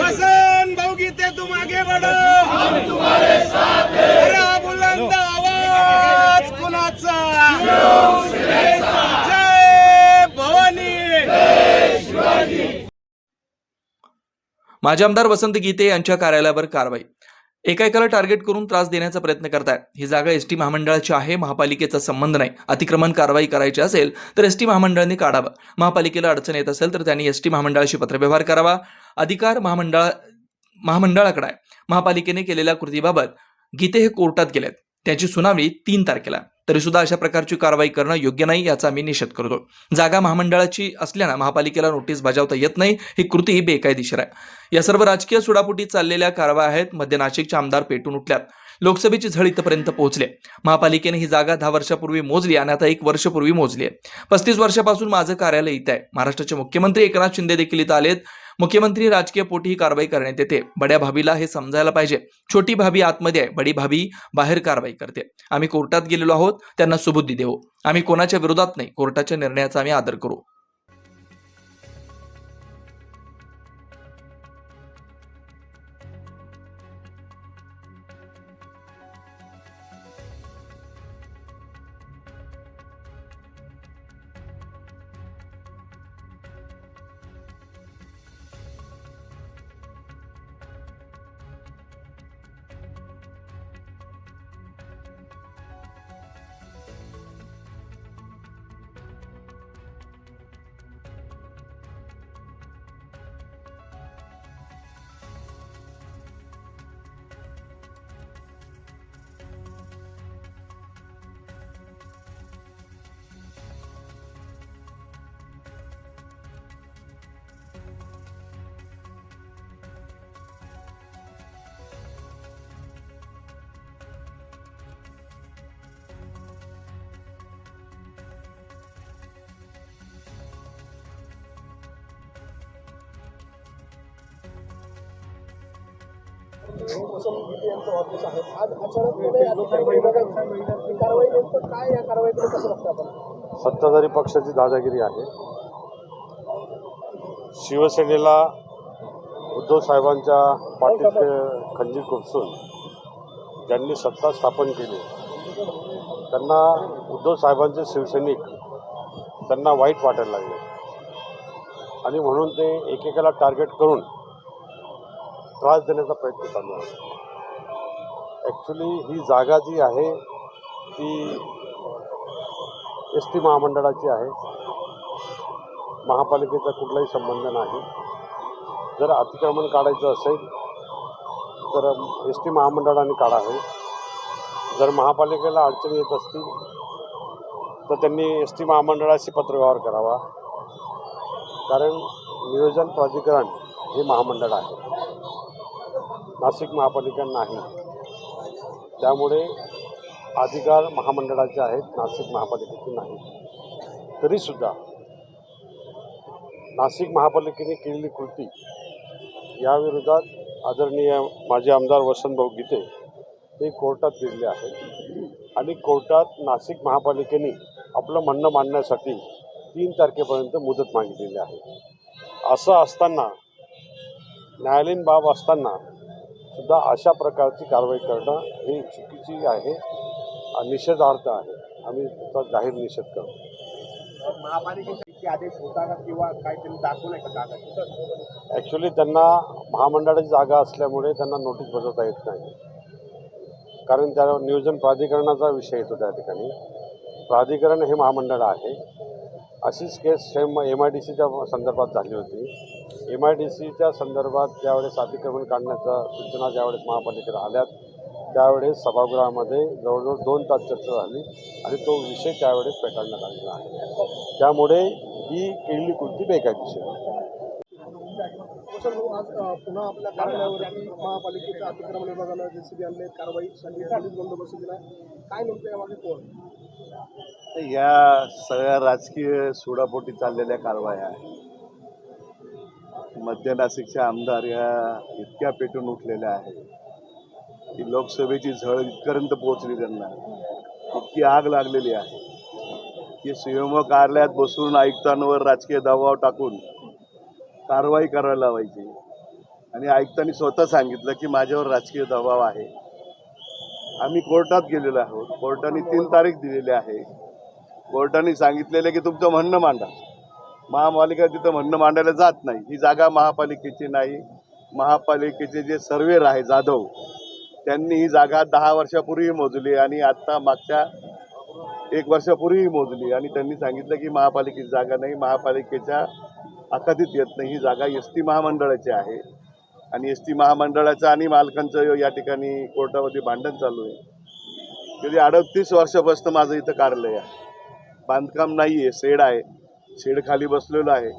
वसंत भाऊ गीते तुम आगे बढ़ो बुलंद आवाज कुणाचा? जय भवानी। माजी आमदार वसंत गीते यांच्या कार्यालयावर कारवाई। एका एकाला टार्गेट करून त्रास देण्याचा प्रयत्न करतायत. ही जागा एस टी महामंडळाची आहे महापालिकेचा संबंध नाही. अतिक्रमण कारवाई करायची असेल तर एस टी महामंडळाने काढावं. महापालिकेला अडचण येत असेल तर त्यांनी एस टी महामंडळाशी पत्रव्यवहार करावा. अधिकार महामंडळा महामंडळाकडे आहे. महापालिकेने केलेल्या कृतीबाबत गीते हे कोर्टात गेलेत. त्याची सुनावणी तीन तारखेला. तरी सुद्धा अशा प्रकारची कारवाई करणं योग्य नाही याचा आम्ही निषेध करतो. जागा महामंडळाची असल्यानं महापालिकेला नोटीस बजावता येत नाही ही कृती बेकायदेशीर आहे. या सर्व राजकीय सुडापुटीत चाललेल्या कारवाया आहेत मध्य नाशिकचे आमदार पेटून उठल्यात. लोकसभेची झळ इथपर्यंत पोहोचले महापालिकेने ही जागा दहा वर्षापूर्वी मोजली आणि आता एक वर्षपूर्वी मोजली आहे. पस्तीस वर्षापासून माझं कार्यालय इथं आहे. महाराष्ट्राचे मुख्यमंत्री एकनाथ शिंदे देखील इथं आलेत. मुख्यमंत्री राजकीय पोटी ही कारवाई करण्यात येते. बड्या भाभीला हे समजायला पाहिजे. छोटी भाभी आतमध्ये आहे. बडी भाभी बाहेर कारवाई करते. आम्ही कोर्टात गेलेलो आहोत. त्यांना सुबुद्धी देऊ आम्ही कोणाच्या विरोधात नाही. कोर्टाच्या निर्णयाचा आम्ही आदर करू. यांचं ऑफिस आहे. आज कारवाई नेमकं काय या कारवाईकडे कसं आपण? सत्ताधारी पक्षाची दादागिरी आहे. शिवसेनेला उद्धव साहेबांच्या पाठीत खंजीर खुपसून ज्यांनी सत्ता स्थापन केली त्यांना उद्धव साहेबांचे शिवसैनिक त्यांना वाईट वाटायला लागले. आणि म्हणून ते एकेकाला टार्गेट करून त्रास देण्याचा प्रयत्न चालू आहे. ॲक्च्युली ही जागा जी आहे ती एस टी महामंडळाची आहे. महापालिकेचा कुठलाही संबंध नाही. जर अतिक्रमण काढायचं असेल तर एस टी महामंडळाने काढावे जर महापालिकेला अडचणी येत असतील तर त्यांनी एस टी महामंडळाशी पत्रव्यवहार करावा. कारण नियोजन प्राधिकरण हे महामंडळ आहे. नाशिक महापालिका नाही. त्यामुळे अधिकार महामंडळाचे आहेत नाशिक महापालिकेचे नाही. तरीसुद्धा नाशिक महापालिकेने केलेली कृती याविरोधात आदरणीय माजी आमदार वसंतभाऊ गीते हे कोर्टात गेलेले आहेत. आणि कोर्टात नाशिक महापालिकेने आपलं म्हणणं मांडण्यासाठी तीन तारखेपर्यंत मुदत मागितलेली आहे. असं असताना न्यायालयीन बाब असताना सुद्धा अशा प्रकारची कारवाई करणं ही चुकीची आहे निषेधार्थ आहे. आम्ही त्याचा जाहीर निषेध करतो. महापालिकेचे आदेश होता का किंवा दाखवलं का ॲक्च्युली त्यांना महामंडळाची जागा असल्यामुळे त्यांना नोटीस बजावता येत नाही. कारण त्या नियोजन प्राधिकरणाचा विषय येतो त्या ठिकाणी. प्राधिकरण हे महामंडळ आहे. अशीच case same M I D सीच्या संदर्भात झाली होती. एम आय डी सीच्या संदर्भात ज्यावेळेस अतिक्रमण काढण्याच्या सूचना ज्यावेळेस महापालिकेला आल्यात त्यावेळेस सभागृहामध्ये जवळजवळ दोन तास चर्चा झाली आणि तो विषय त्यावेळेस फेटाळण्यात आलेला आहे. त्यामुळे ही केलेली कृती बेकायदेशीर आहे. वसंत भाऊ आज अ, पुन्हा आपल्या कार्यालयावरती महापालिकेच्या अतिक्रमण विभागानं जे सी बी आणले कारवाई झाली पोलीस बंदोबस्त दिला काय नेमकं यामागे कोण? या सगळ्या राजकीय सोडापोटी चाललेल्या कारवाया मध्य नाशिकचे आमदार या इतक्या पेटून उठलेल्या आहेत. की लोकसभेची झळ इथपर्यंत पोहोचली त्यांना. इतकी आग लागलेली आहे. की सीएमओ कार्यालयात बसून आयुक्तांवर राजकीय दबाव टाकून कारवाई करायला लावायची. आणि आयुक्तांनी स्वतः सांगितलं की माझ्यावर राजकीय दबाव आहे. आम्ही कोर्टात गेलेलो आहोत. कोर्टाने तीन तारीख दिलेली आहे. कोर्टाने सांगितलेलं की तुमचं म्हणणं मांडा. महापालिका तिथं म्हणणं मांडायला जात नाही. ही जागा महापालिकेची नाही. महापालिकेचे जे सर्वेर आहे जाधव त्यांनी ही जागा दहा वर्षापूर्वी मोजली आणि आत्ता मागच्या एक वर्षापूर्वी मोजली. आणि त्यांनी सांगितलं की महापालिकेची जागा नाही महापालिकेच्या अखादीत येत नाही. ही जागा एस टी महामंडळाची आहे. आणि एस टी महामंडळाचं आणि मालकांचं या ठिकाणी कोर्टामध्ये भांडण चालू आहे. गेली अडतीस वर्षापासून माझं इथं कार्यालय आहे. बांधकाम नाही आहे सेड आहे. शेड खाली बसलेलो आहे.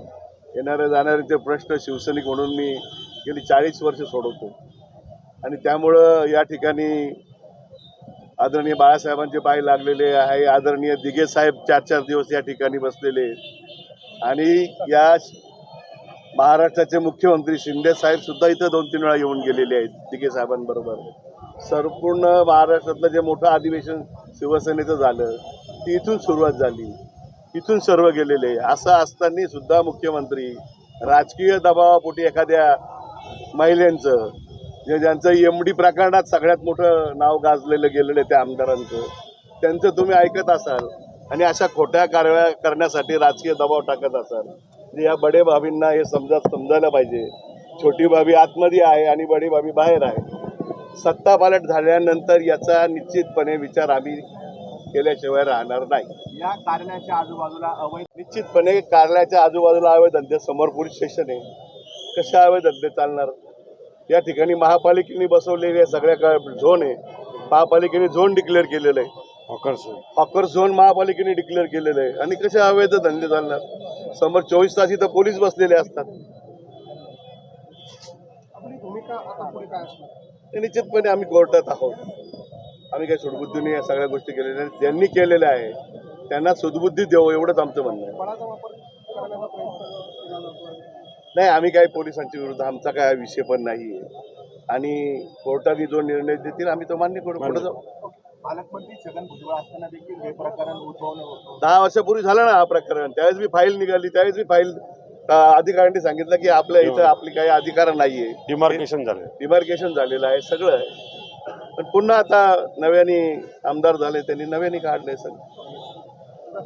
येणाऱ्या ते प्रश्न शिवसैनिक म्हणून मी गेली चाळीस वर्ष सोडवतो. आणि त्यामुळं या ठिकाणी आदरणीय बाळासाहेबांचे पाय लागलेले आहे. आदरणीय दिघे साहेब चार चार दिवस या ठिकाणी बसलेले. आणि या महाराष्ट्राचे मुख्यमंत्री शिंदे साहेब सुद्धा इथं दोन तीन वेळा येऊन गेलेले आहेत दिघे साहेबांबरोबर. संपूर्ण महाराष्ट्रातलं जे मोठं अधिवेशन शिवसेनेचं झालं ती इथून सुरुवात झाली. इथून सर्व गेलेले असं असताना सुद्धा मुख्यमंत्री राजकीय दबावापोटी एखाद्या महिलांचं जे ज्यांचं एम डी प्रकरणात सगळ्यात मोठं नाव गाजलेलं गेलेलं आहे त्या आमदारांचं त्यांचं तुम्ही ऐकत असाल आणि अशा खोट्या कारवाया करण्यासाठी राजकीय दबाव टाकत असाल जे या बडे भाभींना हे समजा समजायला पाहिजे. छोटी भाभी आतमध्ये आहे आणि बडी भाभी बाहेर आहे. सत्ता पालट झाल्यानंतर याचा निश्चितपणे विचार आम्ही केल्याशिवाय राहणार नाही. या कार्यालयाच्या आजूबाजूला अवैध निश्चितपणे कार्यालयाच्या आजूबाजूला अवैध धंदे समोर पोलीस स्टेशन आहे. कशा अवैध धंदे चालणार? या ठिकाणी महापालिकेने बसवलेले सगळ्या झोन आहे. महापालिकेने झोन डिक्लेअर केलेलं आहे. Hawker zone. महापालिकेने डिक्लेअर केलेलं आहे. आणि कसे अवैध धंदे चालणार? समोर चोवीस तास इथं पोलीस बसलेले असतात. आपली भूमिका आता पुढे काय असणार? ते निश्चितपणे आम्ही कोर्टात आहोत. आम्ही काही सुडबुद्धीने या सगळ्या गोष्टी केलेल्या आहेत. ज्यांनी केलेल्या आहे त्यांना सुदबुद्धी देऊ एवढंच आमचं म्हणणं आहे. नाही आम्ही काही पोलिसांच्या विरुद्ध आमचा काय विषय पण नाही आहे. आणि कोर्टाने जो निर्णय देतील आम्ही तो मान्य करू. पुढे जाऊ पालकमंत्री छगन भुजबळ असताना देखील हे प्रकरण उद्भवलं दहा वर्षापूर्वी झालं ना हा प्रकरण. त्यावेळेस मी फाईल निघाली त्यावेळेस मी फाईल अधिकाऱ्यांनी सांगितलं की आपल्या इथं आपली काही अधिकार नाहीये. डिमार्केशन झालं. डिमार्केशन झालेलं आहे सगळं आहे. पण पुन्हा आता नव्याने आमदार झाले त्यांनी नव्याने काढले सगळं.